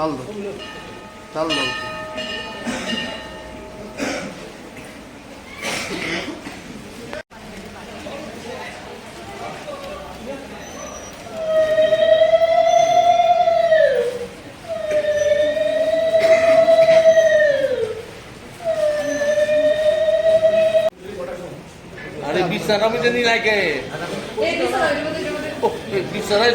চাল দাও। চাল দাও। আরে বিছানা মধ্যে নি লাগে বিছানায়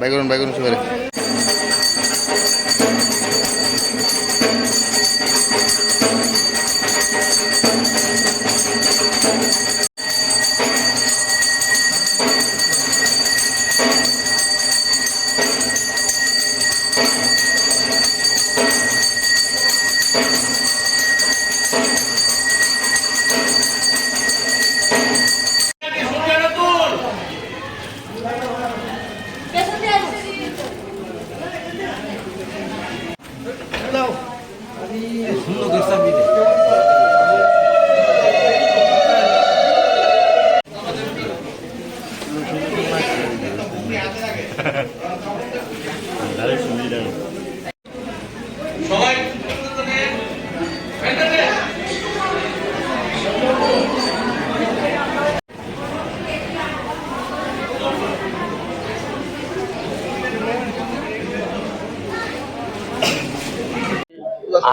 বাই করুন বাই করুন সবাই সবাই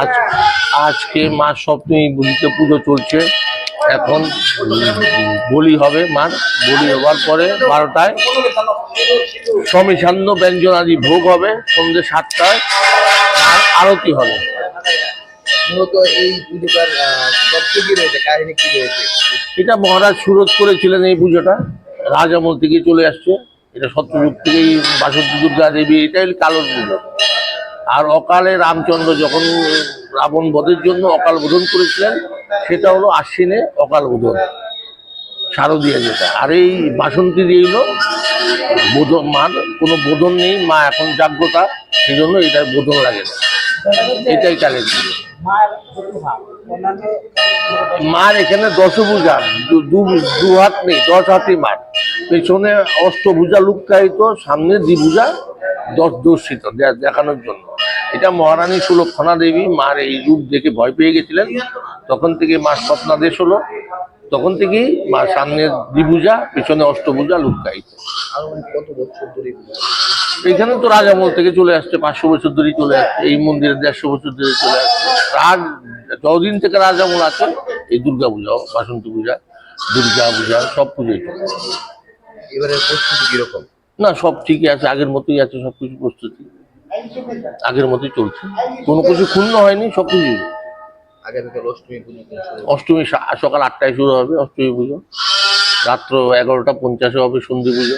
আজ আজকে মা সপ্তমী বুঝিতে পুজো চলছে। এখন বলি হবে মার। বলি হওয়ার পরে বারোটায় সমিসান্ন ব্যঞ্জন আদি ভোগ হবে। সন্ধ্যে সাতটায় আর আরতি হবে। মূলত এই পুজোটার তত্ত্ব কি রয়েছে? কাহিনী কি রয়েছে? এটা মহারাজ সুরত করেছিলেন এই পুজোটা। রাজামল থেকে চলে আসছে। এটা সত্যযুগ থেকেই বাসন্তী দুর্গা দেবী এটাই কালোর পুজো। আর অকালে রামচন্দ্র যখন রাবণ বধের জন্য অকাল বোধন করেছিলেন, সেটা হলো আশ্বিনে অকাল বোধন, শারদীয়া যেটা। আর এই বাসন্তী দিয়ে হলো বোধন, মার কোনো বোধন নেই, মা এখন জাগ্রতা সেই জন্য এটা বোধন লাগে না। এটাই কালের পুজো মার এখানে দশভুজা, দু- হাত নেই, দশ হাতি মার। পেছনে অষ্টভুজা লুকায়িত সামনে দ্বিভুজা দশ দর্শিত দেখানোর জন্য। এটা মহারানী সুলক্ষণা দেবী। মার এই রূপ দেখে ভয় পেয়ে গেছিলেন। তখন থেকে মা স্বপ্নাদেশ হলো। তখন থেকেই মা সামনে দ্বিভুজা পেছনে অষ্টভুজা লুকায়িত এখানে তো রাজামল থেকে চলে আসছে পাঁচশো বছর ধরেই চলে আসছে। এই মন্দিরে দেড়শো বছর ধরে চলে আসছে। রাজ যতদিন থেকে রাজামল আছে এই দুর্গা পূজা বাসন্তী পূজা দুর্গা পূজা সব পুজোই চলে। এবারে প্রস্তুতি কীরকম? না সব ঠিকই আছে আগের মতোই আছে সব কিছু প্রস্তুতি। আগের মতোই চলছে। কোনো কিছু ক্ষুণ্ণ হয়নি সব আগামীকাল অষ্টমী পুজো অষ্টমী সকাল আটটায় শুরু হবে অষ্টমী পুজো। রাত্র এগারোটা পঞ্চাশে হবে সন্ধি পুজো।